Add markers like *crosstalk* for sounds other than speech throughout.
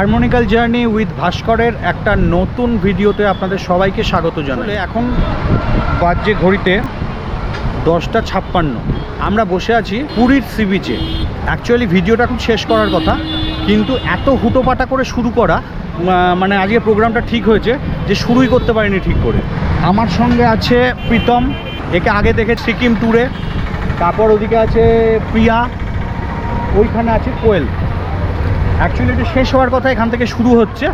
হারমোনিক্যাল journey with ভাস্করের একটা নতুন ভিডিওতে আপনাদের সবাইকে স্বাগত জানাই। এখন বাজছে ঘড়িতে দশটা ছাপ্পান্ন। আমরা বসে আছি পুরীর সি বিচে অ্যাকচুয়ালি ভিডিওটা খুব শেষ করার কথা কিন্তু এত হুটোপাটা করে শুরু করা মানে আজকে প্রোগ্রামটা ঠিক হয়েছে যে শুরুই করতে পারিনি ঠিক করে। আমার সঙ্গে আছে প্রীতম একে আগে দেখে সিকিম ট্যুরে তারপর ওদিকে আছে প্রিয়া ওইখানে আছে কোয়েল। অ্যাকচুয়ালি এটা শেষ হওয়ার কথা এখান থেকে শুরু হচ্ছে।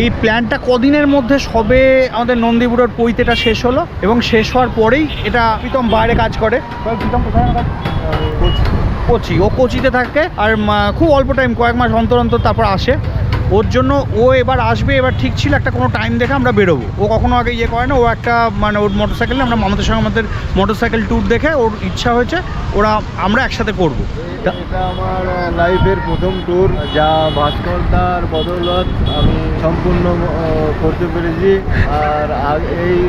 এই প্ল্যানটা কদিনের মধ্যে সবে আমাদের নন্দীপুরের পৈতেটা শেষ হলো এবং শেষ হওয়ার পরেই এটা প্রীতম বাইরে কাজ করে। প্রীতম কোথায়? কোচি। ও কোচিতে থাকে আর খুব অল্প টাইম কয়েক মাস অন্তর অন্তর তারপর আসে। ওর জন্য ও এবার আসবে, এবার ঠিক ছিল একটা কোনো টাইম দেখে আমরা বেরোবো। ও কখনো আগে ইয়ে করে না, ও একটা মানে ওর মোটর সাইকেলে আমরা মামাদের সঙ্গে আমাদের মোটর সাইকেল ট্যুর দেখে ওর ইচ্ছা হয়েছে ওরা, আমরা একসাথে করব। এটা আমার লাইফের প্রথম ট্যুর যা ভাস্কর তার বদৌলত আমি সম্পূর্ণ করতে পেরেছি। আর এই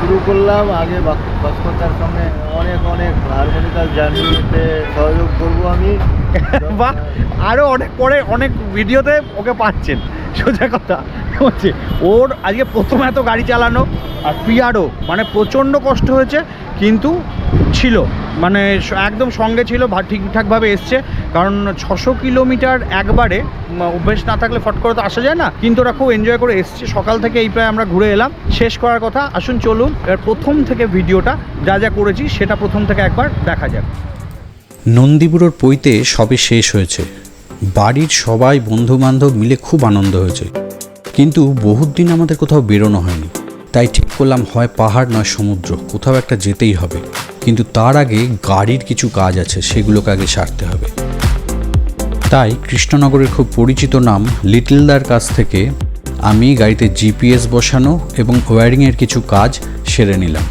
শুরু করলাম, আগে ভাস- ভাস্কর তার সঙ্গে অনেক অনেক হারমোনিক্যাল জার্নিতে সহযোগ করব আমি। *laughs* বা আরও অনেক পরে অনেক ভিডিওতে ওকে পাচ্ছেন। সোজা কথা। হচ্ছে, ওর আজকে প্রথম এত গাড়ি চালানো আর পিয়ারও। মানে প্রচণ্ড কষ্ট হয়েছে, কিন্তু ছিল। মানে একদম সঙ্গে ছিল ঠিকঠাকভাবে এসছে। কারণ ছশো কিলোমিটার একবারে অভ্যেস না থাকলে ফট করে তো আসা যায় না। কিন্তু ওরা খুব এনজয় করে এসছে। সকাল থেকে এই প্রায় আমরা ঘুরে এলাম। শেষ করার কথা, আসুন, চলুন। এবার প্রথম থেকে ভিডিওটা, যা যা করেছি, সেটা প্রথম থেকে একবার দেখা যাক। নন্দীপুরোর পইতে সবে শেষ হয়েছে। বাড়ির সবাই বন্ধু বান্ধব মিলে খুব আনন্দ হয়েছে। কিন্তু বহুত দিন আমাদের কোথাও বেরোনো হয়নি। তাই ঠিক করলাম, হয় পাহাড় নয় সমুদ্র, কোথাও একটা যেতেই হবে। কিন্তু তার আগে গাড়ির কিছু কাজ আছে, সেগুলোকে আগে সারতে হবে। তাই কৃষ্ণনগরের খুব পরিচিত নাম লিটলদার কাছ থেকে আমি গাড়িতে জিপিএস বসানো এবং ওয়্যারিংয়ের কিছু কাজ সেরে নিলাম।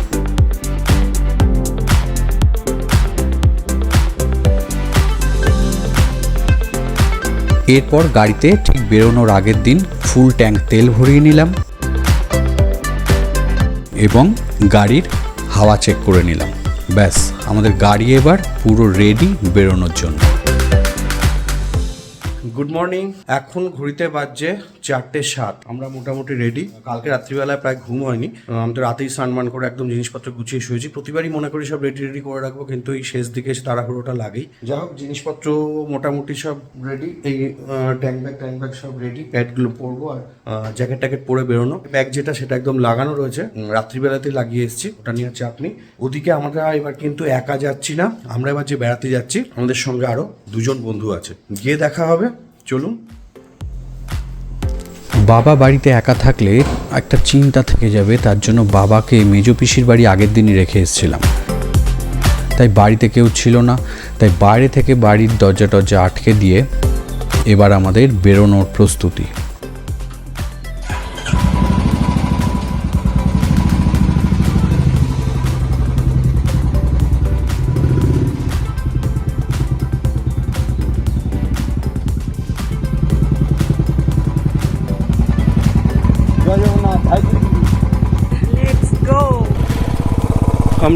এরপর গাড়িতে ঠিক বেরোনোর আগের দিন ফুল ট্যাঙ্ক তেল ভরিয়ে নিলাম এবং গাড়ির হাওয়া চেক করে নিলাম। ব্যাস আমাদের গাড়ি এবার পুরো রেডি বেরোনোর জন্য। গুড মর্নিং এখন ঘুরিতে বাজছে চারটে সাত। আমরা মোটামুটি রেডি কালকে রাত্রিবেলায় প্রায় ঘুম হয়নি। আহ, আমি তো রাতেই স্নান করে একদম জিনিসপত্র গুছিয়ে শুয়েছি। প্রতিবারই মনে করি সব রেডি রেডি করে রাখব কিন্তু এই শেষ দিকে এসে তাড়াহুড়োটা লাগেই। যাই হোক জিনিসপত্র মোটামুটি সব রেডি এই ট্যাঙ্ক ব্যাগ ট্যাঙ্ক ব্যাগ সব রেডি প্যাডগুলো পরবো আর জ্যাকেট ট্যাকেট পরে বেরোনো। ব্যাগ যেটা সেটা একদম লাগানো রয়েছে। রাত্রিবেলাতে লাগিয়ে এসেছি। ওটা নিয়ে চাপ নেই। ওদিকে আমরা এবার কিন্তু একা যাচ্ছি না। আমরা এবার যে বেড়াতে যাচ্ছি আমাদের সঙ্গে আরও দুজন বন্ধু আছে। গিয়ে দেখা হবে। চলুন। বাবা বাড়িতে একা থাকলে একটা চিন্তা থেকে যাবে, তার জন্য বাবাকে মেজো পিসির বাড়ি আগের দিনই রেখে এসেছিলাম। তাই বাড়িতে কেউ ছিল না। তাই বাইরে থেকে বাড়ির দরজা টরজা আটকে দিয়ে এবার আমাদের বেরোনোর প্রস্তুতি।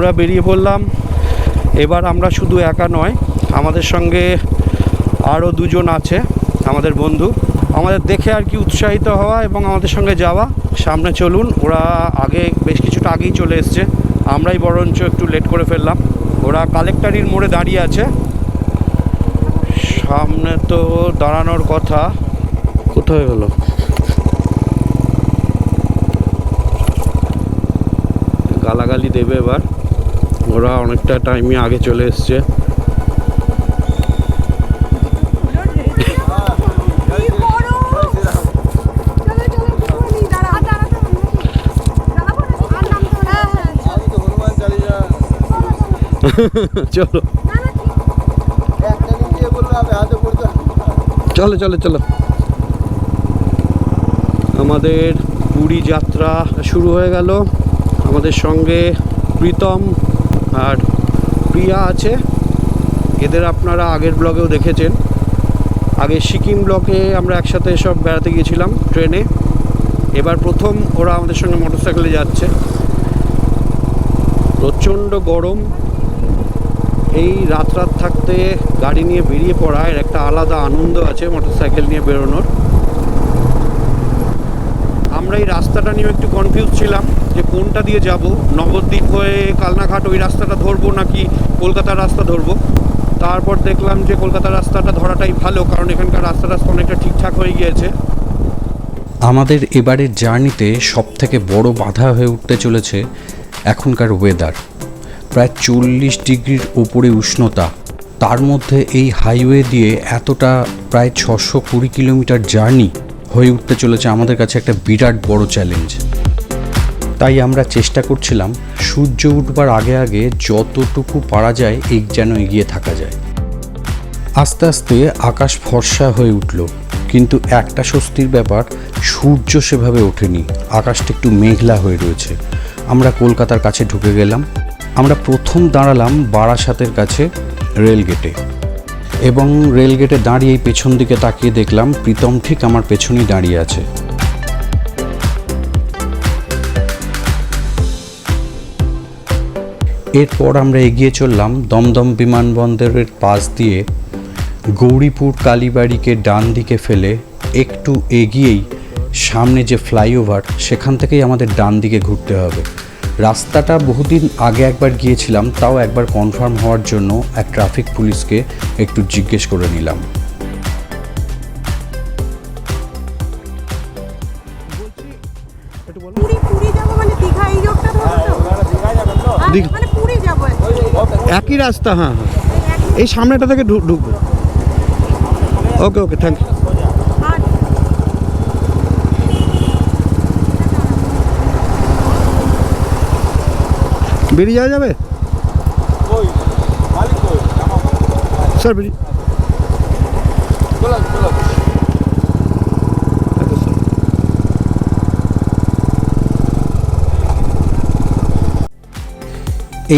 আমরা বেরিয়ে পড়লাম। এবার আমরা শুধু একা নয় আমাদের সঙ্গে আরও দুজন আছে আমাদের বন্ধু। আমাদের দেখে আর কি উৎসাহিত হওয়া এবং আমাদের সঙ্গে যাওয়া। সামনে চলুন ওরা আগে বেশ কিছুটা আগেই চলে এসছে। আমরাই বরঞ্চ একটু লেট করে ফেললাম। ওরা কালেক্টারির মোড়ে দাঁড়িয়ে আছে। সামনে তো দাঁড়ানোর কথা। কোথায় হলো গালাগালি দেবে এবার। ওরা অনেকটা টাইমই আগে চলে এসছে। *laughs* চলো, চলো চলো চলো। আমাদের পুরী যাত্রা শুরু হয়ে গেল। আমাদের সঙ্গে প্রীতম আর প্রিয়া আছে। এদের আপনারা আগের ব্লগেও দেখেছেন। আগে সিকিম ব্লকে আমরা একসাথে সব বেড়াতে গিয়েছিলাম ট্রেনে। এবার প্রথম ওরা আমাদের সঙ্গে মোটরসাইকেলে যাচ্ছে। প্রচণ্ড গরম। এই রাত রাত থাকতে গাড়ি নিয়ে বেরিয়ে পড়া, এর একটা আলাদা আনন্দ আছে মোটরসাইকেল নিয়ে বেরোনোর। আমরা এই রাস্তাটা নিয়ে একটু কনফিউজ ছিলাম যে কোনটা দিয়ে যাব, নবদ্বীপ হয়ে কালনাঘাট ওই রাস্তাটা ধরবো নাকি কলকাতার রাস্তা ধরবো? তারপর দেখলাম যে কলকাতার রাস্তাটা ধরাটাই ভালো, কারণ এখানকার রাস্তা রাস্তা অনেকটা ঠিকঠাক হয়ে গিয়েছে। আমাদের এবারের জার্নিতে সবথেকে বড় বাধা হয়ে উঠতে চলেছে এখনকার ওয়েদার প্রায় চল্লিশ ডিগ্রির ওপরে উষ্ণতা। তার মধ্যে এই হাইওয়ে দিয়ে এতটা প্রায় ছশো কুড়ি কিলোমিটার জার্নি হয়ে উঠতে চলেছে আমাদের কাছে একটা বিরাট বড় চ্যালেঞ্জ তাই আমরা চেষ্টা করছিলাম সূর্য উঠবার আগে আগে যতটুকু পারা যায় এই যেন এগিয়ে থাকা যায়। আস্তে আস্তে আকাশ ফর্সা হয়ে উঠল, কিন্তু একটা স্বস্তির ব্যাপার, সূর্য সেভাবে ওঠেনি। আকাশটা একটু মেঘলা হয়ে রয়েছে। আমরা কলকাতার কাছে ঢুকে গেলাম। আমরা প্রথম দাঁড়ালাম বারাসাতের কাছে রেলগেটে। এবং রেলগেটে দাঁড়িয়ে পেছন দিকে তাকিয়ে দেখলাম, প্রীতম ঠিক আমার পেছনেই দাঁড়িয়ে আছে। এরপর আমরা এগিয়ে চললাম দমদম বিমানবন্দরের পাশ দিয়ে গৌরীপুর কালীবাড়িকে ডান দিকে ফেলে একটু এগিয়েই সামনে যে ফ্লাইওভার, সেখান থেকেই আমাদের ডান দিকে ঘুরতে হবে। রাস্তাটা বহুদিন আগে একবার গিয়েছিলাম তাও একবার কনফার্ম হওয়ার জন্য এক ট্রাফিক পুলিশকে একটু জিজ্ঞেস করে নিলাম। পুরী পুরী যাব মানে হ্যাঁ, দীঘা। মানে পুরী যাব একই রাস্তা হ্যাঁ হ্যাঁ। এই সামনেটা থেকে ঢুকবো। ওকে ওকে থ্যাংক ইউ বেরিয়ে যাওয়া যাবে? স্যার বেরিয়ে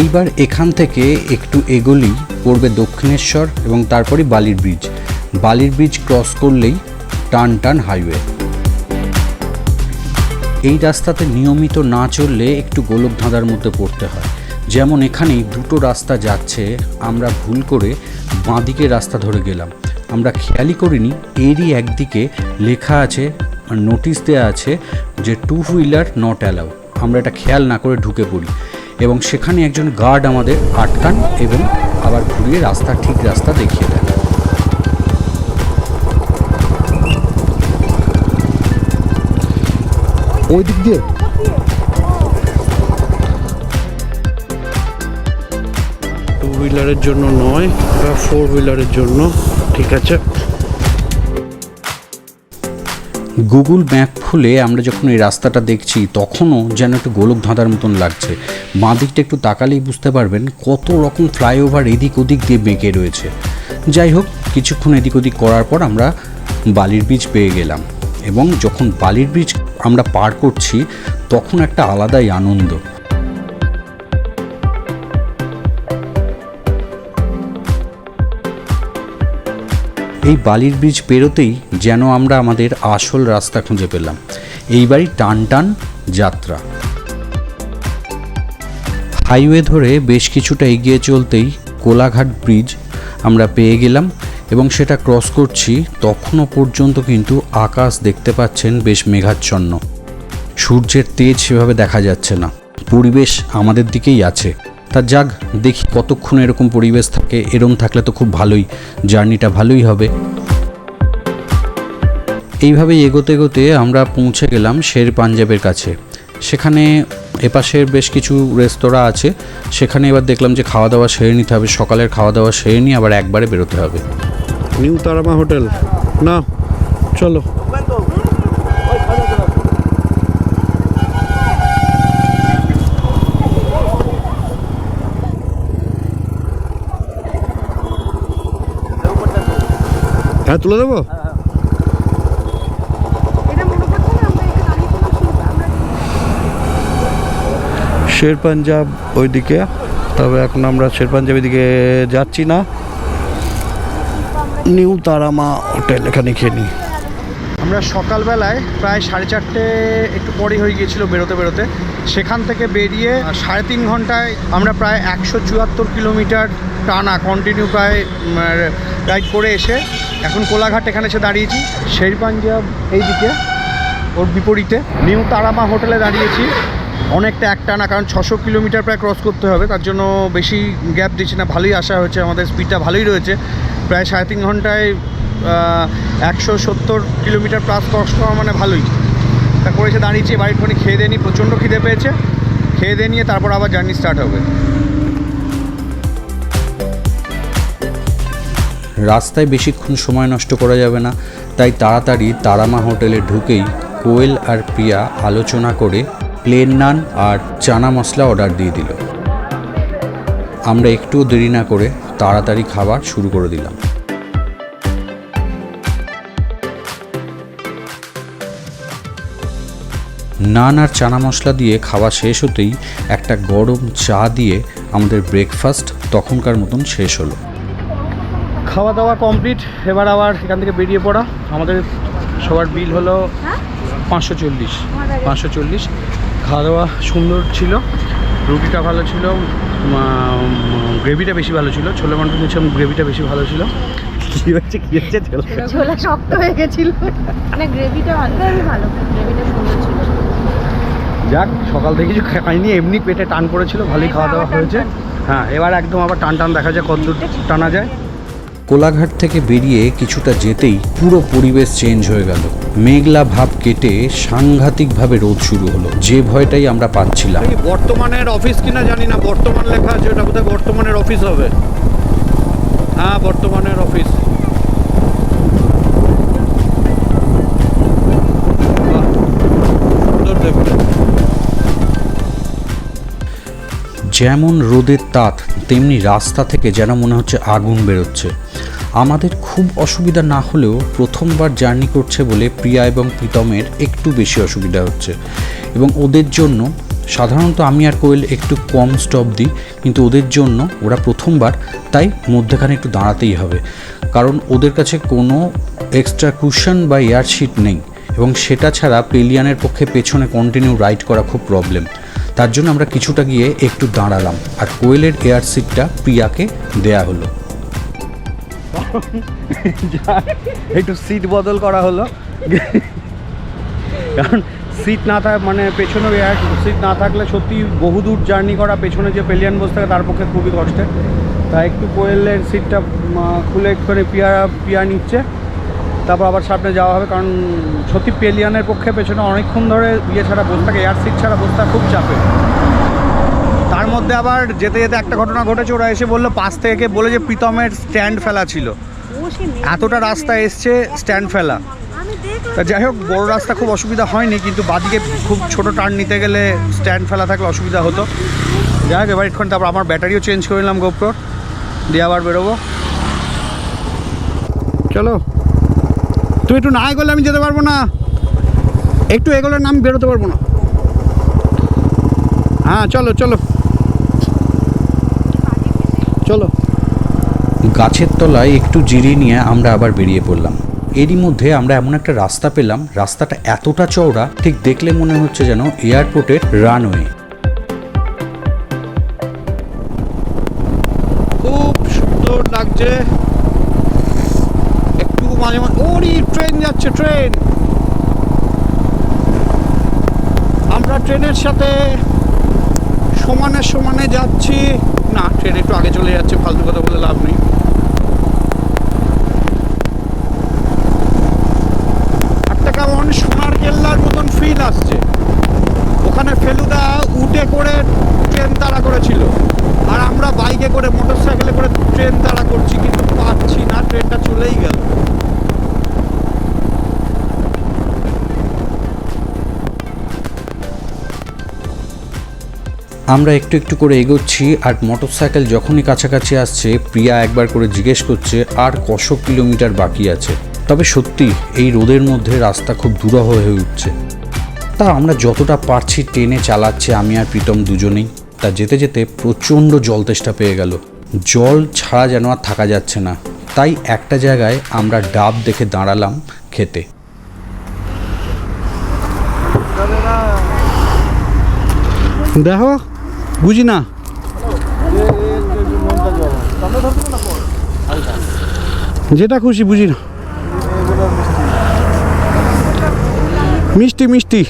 এইবার এখান থেকে একটু এগোলেই পড়বে দক্ষিণেশ্বর এবং তারপরে বালির ব্রিজ। বালির ব্রিজ ক্রস করলেই টান টান হাইওয়ে এই রাস্তাতে নিয়মিত না চললে একটু গোলক ধাঁধার মধ্যে পড়তে হয়। যেমন এখানেই দুটো রাস্তা যাচ্ছে, আমরা ভুল করে বাঁদিকে রাস্তা ধরে গেলাম। আমরা খেয়ালই করিনি, এরই একদিকে লেখা আছে নোটিশ দেওয়া আছে যে টু হুইলার নট অ্যালাউ আমরা এটা খেয়াল না করে ঢুকে পড়ি। এবং সেখানে একজন গার্ড আমাদের আটকান এবং আবার ঘুরিয়ে রাস্তা, ঠিক রাস্তা দেখিয়ে দেন। ওই দিক দিয়ে? হুইলারের জন্য নয় এটা ফোর হুইলারের জন্য, ঠিক আছে? গুগল ম্যাপ খুলে আমরা যখন এই রাস্তাটা দেখছি, তখনও যেন একটু গোলক ধাঁধার মতন লাগছে। বাঁ দিকটা একটু তাকালেই বুঝতে পারবেন কত রকম ফ্লাইওভার এদিক ওদিক দিয়ে বেঁকে রয়েছে। যাই হোক, কিছুক্ষণ এদিক ওদিক করার পর আমরা বালির ব্রিজ পেয়ে গেলাম এবং যখন বালির ব্রিজ আমরা পার করছি, তখন একটা আলাদাই আনন্দ। এই বালির ব্রিজ পেরোতেই যেন আমরা আমাদের আসল রাস্তা খুঁজে পেলাম। এইবারই টান টান যাত্রা। হাইওয়ে ধরে বেশ কিছুটা এগিয়ে চলতেই কোলাঘাট ব্রিজ আমরা পেয়ে গেলাম এবং সেটা ক্রস করছি, তখনও পর্যন্ত কিন্তু আকাশ দেখতে পাচ্ছেন বেশ মেঘাচ্ছন্ন। সূর্যের তেজ সেভাবে দেখা যাচ্ছে না। পরিবেশ আমাদের দিকেই আছে। তা যাক, দেখি কতক্ষণ এরকম পরিবেশ থাকে, এরম থাকলে তো খুব ভালোই, জার্নিটা ভালোই হবে। এইভাবেই এগোতে এগোতে আমরা পৌঁছে গেলাম শের পাঞ্জাবের কাছে। সেখানে এপাশের বেশ কিছু রেস্তোরাঁ আছে, সেখানে এবার দেখলাম যে খাওয়া দাওয়া সেরে নিতে হবে, সকালের খাওয়া দাওয়া সেরে নিয়ে আবার একবারে বেরোতে হবে। New Tarama hotel. না, চলো। হ্যাঁ তুলে দেবো? শের পাঞ্জাব ওইদিকে তবে এখন আমরা শের পাঞ্জাবের দিকে যাচ্ছি না। নিউ তারামা হোটেল এখানে খেয়ে নিই। আমরা সকালবেলায় প্রায় সাড়ে চারটে একটু পরে হয়ে গিয়েছিল বেরোতে বেরোতে। সেখান থেকে বেরিয়ে সাড়ে তিন ঘন্টায় আমরা প্রায় একশো চুয়াত্তর কিলোমিটার টানা কন্টিনিউ প্রায় রাইড করে এসে এখন কোলাঘাট এখানে এসে দাঁড়িয়েছি। শের পাঞ্জাব এইদিকে, ওর বিপরীতে। নিউ তারামা হোটেলে দাঁড়িয়েছি। অনেকটা একটানা কারণ ছশো কিলোমিটার প্রায় ক্রস করতে হবে। তার জন্য বেশি গ্যাপ দিচ্ছি না। ভালোই আসা হয়েছে। আমাদের স্পিডটা ভালোই রয়েছে। প্রায় সাড়ে তিন ঘন্টায় একশো সত্তর কিলোমিটার প্লাস ক্রস করা মানে ভালোই। তারপরে এসে দাঁড়িয়েছি, বাড়ির ফোনে খেয়ে দিয়ে প্রচণ্ড খিদে পেয়েছে। খেয়ে দিয়ে নিয়ে তারপর আবার জার্নি স্টার্ট হবে। রাস্তায় বেশিক্ষণ সময় নষ্ট করা যাবে না, তাই তাড়াতাড়ি তারামা হোটেলে ঢুকেই কোয়েল আর প্রিয়া আলোচনা করে প্লেন নান আর চানা মশলা অর্ডার দিয়ে দিল। আমরা একটু দেরি না করে তাড়াতাড়ি খাবার শুরু করে দিলাম। নান আর চানা মশলা দিয়ে খাওয়া শেষ হতেই একটা গরম চা দিয়ে আমাদের ব্রেকফাস্ট তখনকার মতন শেষ হলো। খাওয়া দাওয়া কমপ্লিট এবার আবার এখান থেকে বেরিয়ে পড়া। আমাদের সবার বিল হলো হ্যাঁ? পাঁচশো চল্লিশ পাঁচশো চল্লিশ। খাওয়া দাওয়া সুন্দর ছিল রুটিটা ভালো ছিল গ্রেভিটা বেশি ভালো ছিল ছোলে মাংস নিয়েছিলাম গ্রেভিটা বেশি ভালো ছিল। কী হচ্ছে কী হচ্ছে ছোলা শক্ত হয়ে গেছিল। না গ্রেভিটা একদমই ভালো গ্রেভিটা সুন্দর ছিল। যাক সকাল থেকে কিছু খাইনি এমনি পেটে টান পড়েছিল ভালোই খাওয়া দাওয়া হয়েছে। হ্যাঁ এবার একদম আবার টান টান দেখা যায় কত টানা যায়। কোলাঘাট থেকে বেরিয়ে কিছুটা যেতেই পুরো পরিবেশ চেঞ্জ হয়ে গেল। মেঘলা ভাব কেটে সাংঘাতিকভাবে রোদ শুরু হলো। যে ভয়টাই আমরা পাচ্ছিলাম। বর্তমানের অফিস কিনা জানি না। বর্তমান লেখা আছে ওটা বোধহয় বর্তমানের অফিস হবে। হ্যাঁ বর্তমানের অফিস যেমন রোদের তাত তেমনি রাস্তা থেকে যেন মনে হচ্ছে আগুন বেরোচ্ছে। আমাদের খুব অসুবিধা না হলেও প্রথমবার জার্নি করছে বলে প্রিয়া এবং প্রীতমের একটু বেশি অসুবিধা হচ্ছে। এবং ওদের জন্য, সাধারণত আমি আর কোয়েল একটু কম স্টপ দিই, কিন্তু ওদের জন্য ওরা প্রথমবার, তাই মধ্যেখানে একটু দাঁড়াতেই হবে। কারণ ওদের কাছে কোনো এক্সট্রা কুশন বা এয়ারশিট নেই, এবং সেটা ছাড়া পেলিয়ানের পক্ষে পেছনে কন্টিনিউ রাইড করা খুব প্রবলেম তার জন্য আমরা কিছুটা গিয়ে একটু দাঁড়ালাম, আর কোয়েলের এয়ার সিটটা প্রিয়াকে দেয়া হলো। *laughs* একটু সিট বদল করা হলো। কারণ সিট না থাক মানে পেছনে সিট না থাকলে সত্যি বহুদূর জার্নি করা, পেছনে যে পেলিয়ান বসে থাকে তার পক্ষে খুবই কষ্টের। তাই একটু কোয়েলের সিটটা খুলে করে পিয়া পিয়া নিচ্ছে। তারপর আবার সামনে যাওয়া হবে, কারণ সত্যি পেলিয়ানের পক্ষে পেছনে অনেকক্ষণ ধরে ইয়ে ছাড়া বসে থাকে এয়ার সিট ছাড়া বসে খুব চাপে মধ্যে আবার যেতে যেতে একটা ঘটনা ঘটেছে ওরা এসে বলল পাশ থেকে বলে যে প্রীতমের স্ট্যান্ড ফেলা ছিল। এতটা রাস্তা এসছে স্ট্যান্ড ফেলা। তা যাই হোক বড় রাস্তা খুব অসুবিধা হয়নি কিন্তু বাদিকে খুব ছোট টার্ন নিতে গেলে স্ট্যান্ড ফেলা থাকলে অসুবিধা হতো। যাই হোক এবার এক্ষণ তারপর আমার ব্যাটারিও চেঞ্জ করে নিলাম গোপ্রোর দিয়ে আবার বেরোবো। চলো। তুমি একটু না এগোলে আমি যেতে পারব না। একটু এগোলে না আমি বেরোতে পারব না। হ্যাঁ চলো চলো। চলো। গাছের তলায় একটু জিরিয়ে নিয়ে আমরা আবার বেরিয়ে পড়লাম। এরই মধ্যে আমরা এমন একটা রাস্তা পেলাম। রাস্তাটা এতটা চওড়া ঠিক দেখলে মনে হচ্ছে যেন এয়ারপোর্টের রানওয়ে। খুব সুন্দর লাগছে। একটু মাঝে মাঝে ওরি ট্রেন যাচ্ছে ট্রেন। আমরা ট্রেনের সাথে সমানে সমানে যাচ্ছি। না, ট্রেন একটু আগে চলে যাচ্ছে, ফালতু কথা বলে লাভ নেই। একটা কেমন সোনার কেল্লার মতন ফিল আসছে। ওখানে ফেলুদা উঠে করে ট্রেন তাড়া করেছিল। আর আমরা বাইকে করে মোটর সাইকেলে করে ট্রেন তাড়া করছি, কিন্তু পাচ্ছি না, ট্রেনটা চলেই গেল। আমরা একটু একটু করে এগোচ্ছি আর মোটরসাইকেল যখনই কাছাকাছি আসছে, প্রিয়া একবার করে জিজ্ঞেস করছে, আর কশো কিলোমিটার বাকি আছে? তবে সত্যি, এই রোদের মধ্যে রাস্তা খুব দূরহ হয়ে উঠছে। তা আমরা যতটা পারছি ট্রেনে চালাচ্ছে, আমি আর প্রীতম দুজনেই। তা যেতে যেতে প্রচণ্ড জল তেষ্টা পেয়ে গেল। জল ছাড়া যেন আর থাকা যাচ্ছে না। তাই একটা জায়গায় আমরা ডাব দেখে দাঁড়ালাম খেতে। দেখো বুঝি না। যেটা খুশি বুঝি না। মিষ্টি মিষ্টি।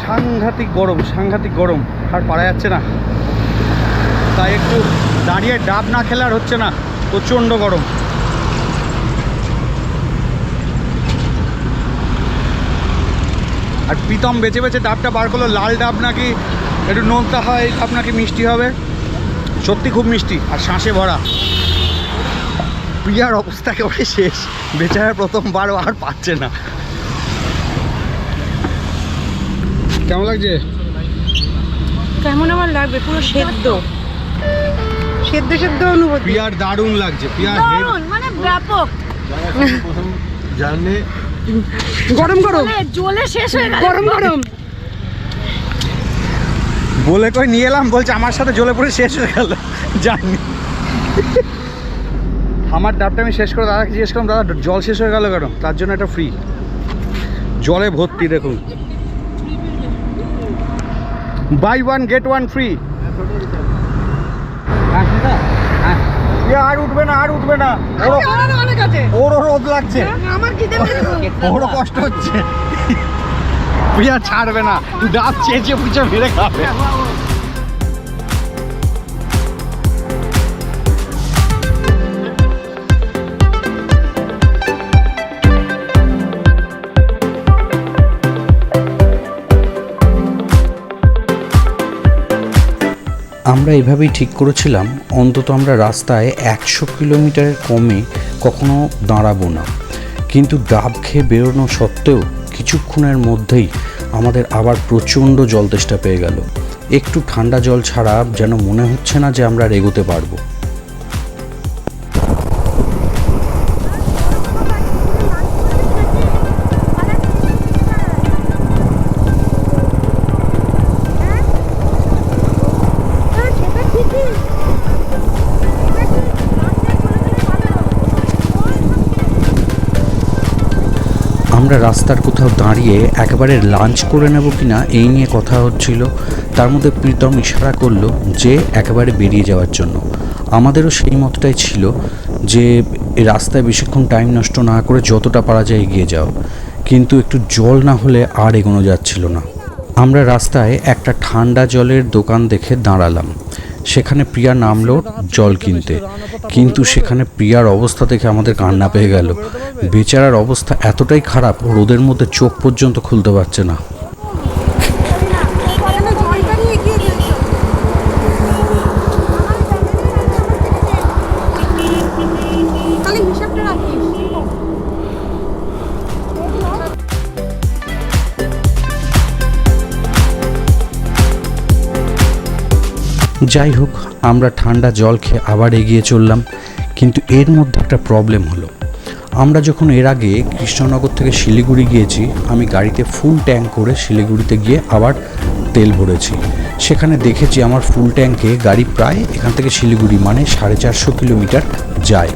সাংঘাতিক গরম সাংঘাতিক গরম। আর পারা যাচ্ছে না। তাই একটু দাঁড়িয়ে ডাব না খেলে আর হচ্ছে না। প্রচণ্ড গরম। আর প্রীতম বেছে বেছে ডাবটা বার করল, লাল ডাব নাকি একটু নোনতা হয় ডাব নাকি মিষ্টি হবে। সত্যি খুব মিষ্টি, আর শ্বাসে ভরা। প্রিয়ার অবস্থা একেবারে শেষ বেচারা প্রথমবার আর পাচ্ছে না। কেমন লাগছে? কেমন আমার লাগবে? পুরো সেদ্ধ। সেদ্ধ সেদ্ধ অনুভূতি। পিয়ার দারুণ লাগছে পিয়ার দারুণ মানে ব্যাপক। জার্নি গরম গরম। মানে জ্বলে শেষ হয়ে গেল। গরম গরম। বলে কই নিয়ে এলাম বলছে আমার সাথে জ্বলে পড়ে শেষ হয়ে গেল জানি। আমার ডাবটা আমি শেষ করে দাদাকে জিজ্ঞেস করলাম দাদা জল শেষ হয়ে গেল কেন? তার জন্য এটা ফ্রি জলে ভর্তি দেখুন। Buy one get one free আর উঠবে না আর উঠবে না। ওরও অনেক আছে। ওরও রোদ লাগছে। আমার ওরও কষ্ট হচ্ছে। প্রিয়া ছাড়বে না। ডাব চেঁচে পুচে মেরে খাবে। আমরা এভাবেই ঠিক করেছিলাম, অন্তত আমরা রাস্তায় একশো কিলোমিটারের কমে কখনো দাঁড়াবো না। কিন্তু ডাব খেয়ে বেরোনো সত্ত্বেও কিছুক্ষণের মধ্যেই আমাদের আবার প্রচণ্ড জল তেষ্টা পেয়ে গেল। একটু ঠান্ডা জল ছাড়া যেন মনে হচ্ছে না যে আমরা রেগোতে পারব। আমরা রাস্তার কোথাও দাঁড়িয়ে একেবারে লাঞ্চ করে নেব কিনা এই নিয়ে কথা হচ্ছিল। তার মধ্যে প্রীতম ইশারা করল যে একেবারে বেরিয়ে যাওয়ার জন্য। আমাদেরও সেই মতটাই ছিল যে রাস্তায় বেশিক্ষণ টাইম নষ্ট না করে যতটা পারা যায় এগিয়ে যাও। কিন্তু একটু জল না হলে আর এগোনো যাচ্ছিল না। আমরা রাস্তায় একটা ঠান্ডা জলের দোকান দেখে দাঁড়ালাম। সেখানে প্রিয়া নামলো জল কিনতে। কিন্তু সেখানে প্রিয়ার অবস্থা দেখে আমাদের কান্না পেয়ে গেল। বেচারার অবস্থা এতটাই খারাপ, রোদের মধ্যে চোখ পর্যন্ত খুলতে পারছে না। যাই হোক, আমরা ঠান্ডা জল খেয়ে আবার এগিয়ে চললাম, কিন্তু এর মধ্যে একটা প্রবলেম হলো। আমরা যখন এর আগে কৃষ্ণনগর থেকে শিলিগুড়ি গিয়েছি, আমি গাড়িতে ফুল ট্যাঙ্ক করে শিলিগুড়িতে গিয়ে আবার তেল ভরেছি। সেখানে দেখেছি আমার ফুল ট্যাঙ্কে গাড়ি প্রায় এখান থেকে শিলিগুড়ি মানে সাড়ে চারশো কিলোমিটার যায়।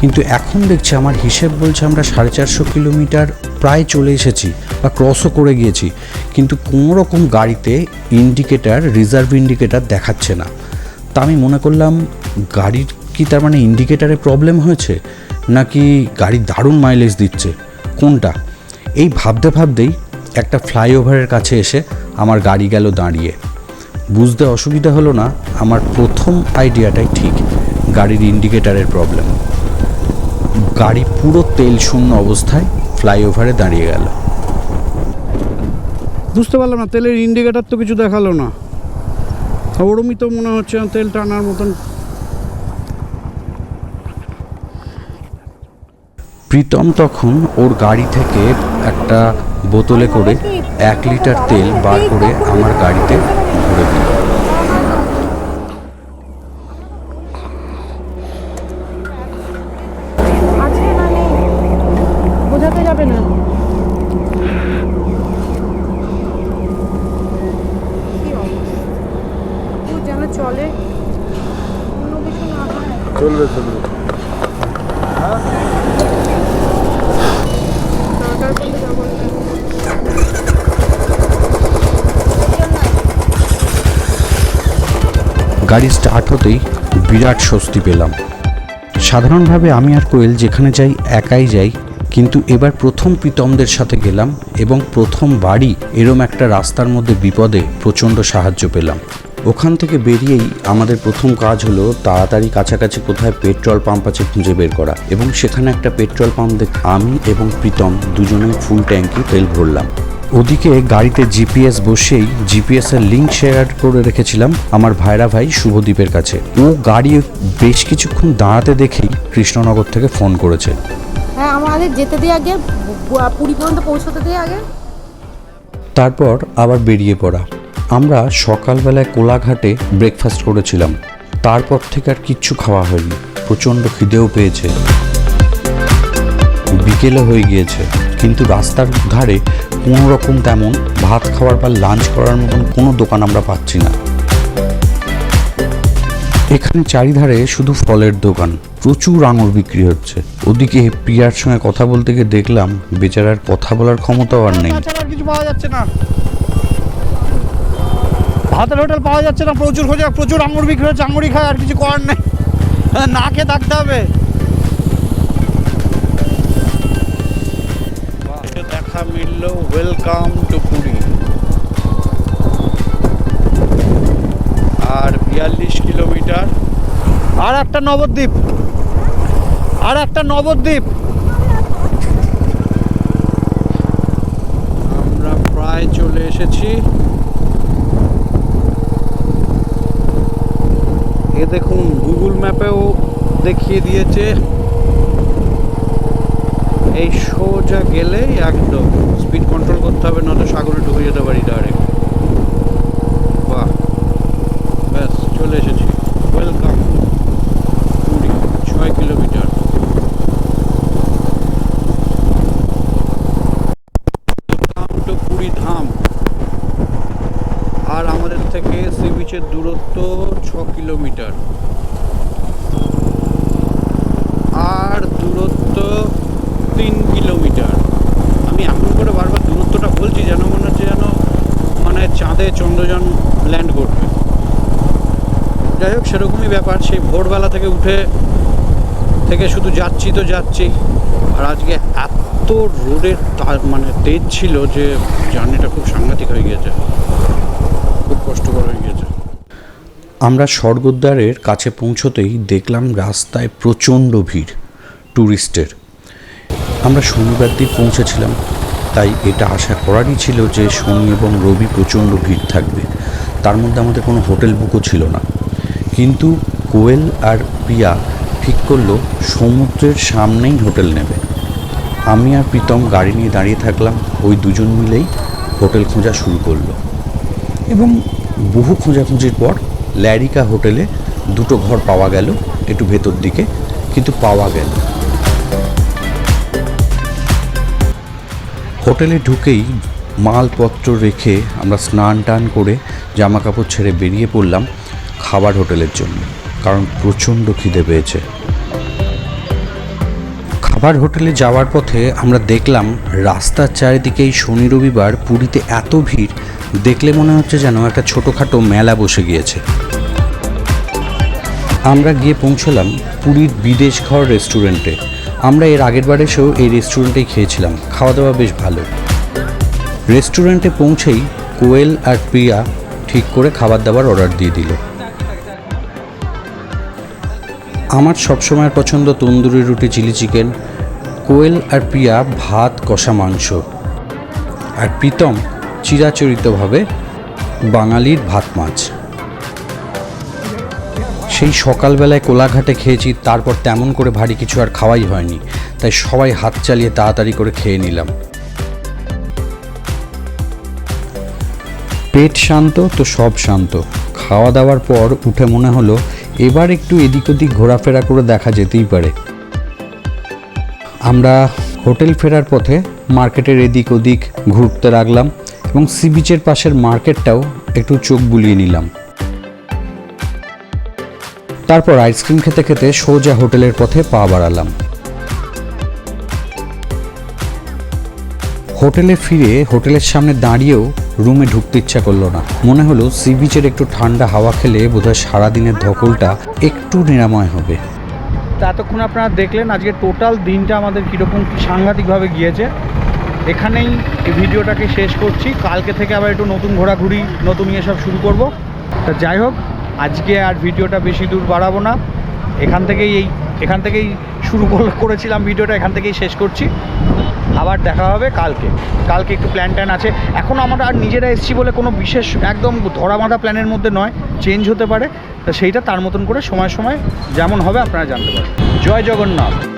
কিন্তু এখন দেখছি আমার হিসেব বলছে আমরা সাড়ে চারশো কিলোমিটার প্রায় চলে এসেছি বা ক্রসও করে গিয়েছি। কিন্তু কোনো রকম গাড়িতে ইন্ডিকেটার রিজার্ভ ইন্ডিকেটার দেখাচ্ছে না। তা আমি মনে করলাম, গাড়ির কি তার মানে ইন্ডিকেটারে প্রবলেম হয়েছে, নাকি গাড়ি দারুণ মাইলেজ দিচ্ছে? কোনটা? এই ভাবতে ভাবতেই একটা ফ্লাইওভারের কাছে এসে আমার গাড়ি গেল দাঁড়িয়ে। বুঝতে অসুবিধা হলো না, আমার প্রথম আইডিয়াটাই ঠিক, গাড়ির ইন্ডিকেটারের প্রবলেম গাড়ি পুরো তেল শূন্য অবস্থায় ফ্লাইওভারে দাঁড়িয়ে গেল। বুঝতে পারলাম না, তেলের ইন্ডিকেটার তো কিছু দেখাল না। ওরমই তো মনে হচ্ছে না তেল টানার মতন। প্রীতম তখন ওর গাড়ি থেকে একটা বোতলে করে এক লিটার তেল বার করে আমার গাড়িতে ভরে দিল আছে না নেই বোঝাতে যাবে না কি অবস্থা? ও যেন চলে অন্য কিছু না হয় চলবে চলবে দরকার পড়লে যাব না। গাড়ি স্টার্ট হতেই বিরাট স্বস্তি পেলাম। সাধারণভাবে আমি আর কোয়েল যেখানে যাই, একাই যাই, কিন্তু এবার প্রথম প্রীতমদের সাথে গেলাম এবং প্রথম বাড়ি এরম একটা রাস্তার মধ্যে বিপদে প্রচণ্ড সাহায্য পেলাম। ওখান থেকে বেরিয়েই আমাদের প্রথম কাজ হলো তাড়াতাড়ি কাছাকাছি কোথায় পেট্রোল পাম্প আছে খুঁজে বের করা এবং সেখানে একটা পেট্রোল পাম্প দেখ আমি এবং প্রীতম দুজনে ফুল ট্যাঙ্কি তেল ভরলাম। ওদিকে গাড়িতে জিপিএস বসেই জিপিএস এর লিঙ্ক শেয়ার করে রেখেছিলাম আমার ভাইরা ভাই শুভদীপের কাছে। ও গাড়ি বেশ কিছুক্ষণ দাঁড়াতে দেখেই কৃষ্ণনগর থেকে ফোন করেছে। হ্যাঁ আমাদের যেতে দিয়ে আগে পুরী পর্যন্ত পৌঁছতে দিয়ে আগে। তারপর আবার বেরিয়ে পড়া। আমরা সকালবেলায় কোলাঘাটে ব্রেকফাস্ট করেছিলাম। তারপর থেকে আর কিচ্ছু খাওয়া হয়নি। প্রচণ্ড খিদেও পেয়েছে। বিকেলে হয়ে গিয়েছে। কিন্তু রাস্তার ধারে কোনো রকম তেমন ভাত খাওয়ার বা লাঞ্চ করার মতন কোনো দোকান আমরা পাচ্ছি না। এখানে চারিধারে শুধু ফলের দোকান প্রচুর আঙুর বিক্রি হচ্ছে। ওদিকে প্রিয়ার সঙ্গে কথা বলতে গিয়ে দেখলাম বেচারার কথা বলার ক্ষমতাও আর নেই। আর কিছু পাওয়া যাচ্ছে না। ভাতের হোটেল পাওয়া যাচ্ছে না প্রচুর খোঁজা প্রচুর আঙুর বিক্রি হচ্ছে আঙুরই খায় আর কিছু করার নেই। না খেয়ে থাকতে হবে। দেখা মিলল ওয়েলকাম টু পুরী আর বিয়াল্লিশ কিলোমিটার। আর একটা নবদ্বীপ। আর একটা নবদ্বীপ। আমরা প্রায় চলে এসেছি। এ দেখুন গুগল ম্যাপেও দেখিয়ে দিয়েছে। এই সোজা গেলেই একদম স্পিড কন্ট্রোল করতে হবে, নয়তো সাগরে ঢুকে যেতে পারি ডাইরেক্ট বাহ। ব্যাস, চলে এসেছি ওয়েলকাম পুরী ছয় kilometre welcome to Puri Dham আর আমাদের থেকে সি বিচের দূরত্ব ছ কিলোমিটার আর দূরত্ব তিন কিলোমিটার আমি এমন করে বারবার দূরত্বটা বলছি যেন মনে হচ্ছে যেন মানে চাঁদে চন্দ্রযান ল্যান্ড করবে যাই হোক, সেরকমই ব্যাপার। সেই ভোরবেলা থেকে উঠে থেকে শুধু যাচ্ছি তো যাচ্ছি। আর আজকে এত রোডের মানে তেজ ছিল যে জার্নিটা খুব সাংঘাতিক হয়ে গিয়েছে। খুব কষ্টকর হয়ে গিয়েছে। আমরা স্বর্গদ্বারের কাছে পৌঁছতেই দেখলাম রাস্তায় প্রচণ্ড ভিড় ট্যুরিস্টের আমরা শনিবার দিন পৌঁছেছিলাম, তাই এটা আশা করারই ছিল যে শনি এবং রবি প্রচণ্ড ভিড় থাকবে। তার মধ্যে আমাদের কোনো হোটেল বুকও ছিল না। কিন্তু কোয়েল আর প্রিয়া ঠিক করল, সমুদ্রের সামনেই হোটেল নেবে। আমি আর প্রীতম গাড়ি নিয়ে দাঁড়িয়ে থাকলাম, ওই দুজন মিলেই হোটেল খোঁজা শুরু করল। এবং বহু খোঁজাখুঁজির পর ল্যারিকা হোটেলে দুটো ঘর পাওয়া গেল একটু ভেতর দিকে, কিন্তু পাওয়া গেল হোটেলে ঢুকেই মালপত্র রেখে আমরা স্নান টান করে জামা কাপড় ছেড়ে বেরিয়ে পড়লাম। খাবার হোটেলের জন্য, কারণ প্রচণ্ড খিদে পেয়েছে। খাবার হোটেলে যাওয়ার পথে আমরা দেখলাম, রাস্তার চারিদিকেই শনি রবিবার পুরীতে এত ভিড়, দেখলে মনে হচ্ছে যেন একটা ছোটোখাটো মেলা বসে গিয়েছে। আমরা গিয়ে পৌঁছলাম পুরীর বিদেশ ঘর রেস্টুরেন্টে। আমরা এর আগের বার এসেও এই রেস্টুরেন্টেই খেয়েছিলাম খাওয়া দাওয়া বেশ ভালো। রেস্টুরেন্টে পৌঁছেই কোয়েল আর প্রিয়া ঠিক করে খাবার দাবার অর্ডার দিয়ে দিল। আমার সবসময়ের পছন্দ তন্দুরি রুটি চিলি চিকেন, কোয়েল আর প্রিয়া ভাত, কষা মাংস। আর প্রীতম চিরাচরিতভাবে বাঙালির ভাত মাছ। সেই সকালবেলায় কোলাঘাটে খেয়েছি, তারপর তেমন করে ভারী কিছু আর খাওয়াই হয়নি, তাই সবাই হাত চালিয়ে তাড়াতাড়ি করে খেয়ে নিলাম। পেট শান্ত তো সব শান্ত। খাওয়া দাওয়ার পর উঠে মনে হলো এবার একটু এদিক ওদিক ঘোরাফেরা করে দেখা যেতেই পারে। আমরা হোটেল ফেরার পথে মার্কেটের এদিক ওদিক ঘুরতে লাগলাম এবং সি বিচের পাশের মার্কেটটাও একটু চোখ বুলিয়ে নিলাম। তারপর আইসক্রিম খেতে খেতে সোজা হোটেলের পথে পা বাড়ালাম। হোটেলে ফিরে হোটেলের সামনে দাঁড়িয়েও রুমে ঢুকতে ইচ্ছা করল না। মনে হলো সি বিচের একটু ঠান্ডা হাওয়া খেলে বোধহয় সারাদিনের ধকলটা একটু নিরাময় হবে। এতক্ষণ আপনারা দেখলেন আজকে টোটাল দিনটা আমাদের কীরকম সাংঘাতিকভাবে গিয়েছে। এখানেই এই ভিডিওটাকে শেষ করছি। কালকে থেকে আবার একটু নতুন ঘোরাঘুরি, নতুন ইয়ে সব শুরু করব। তা যাই হোক, আজকে আর ভিডিওটা বেশি দূর বাড়াবো না। এখান থেকেই এই এখান থেকেই শুরু কর- করেছিলাম ভিডিওটা, এখান থেকেই শেষ করছি। আবার দেখা হবে কালকে। কালকে একটু প্ল্যান ট্যান আছে। এখন আমরা আর নিজেরা এসছি বলে কোনো বিশেষ একদম ধরা বাঁধা প্ল্যানের মধ্যে নয়। চেঞ্জ হতে পারে। তা সেইটা তার মতন করে সময় সময় যেমন হবে আপনারা জানতে পারেন জয় জগন্নাথ।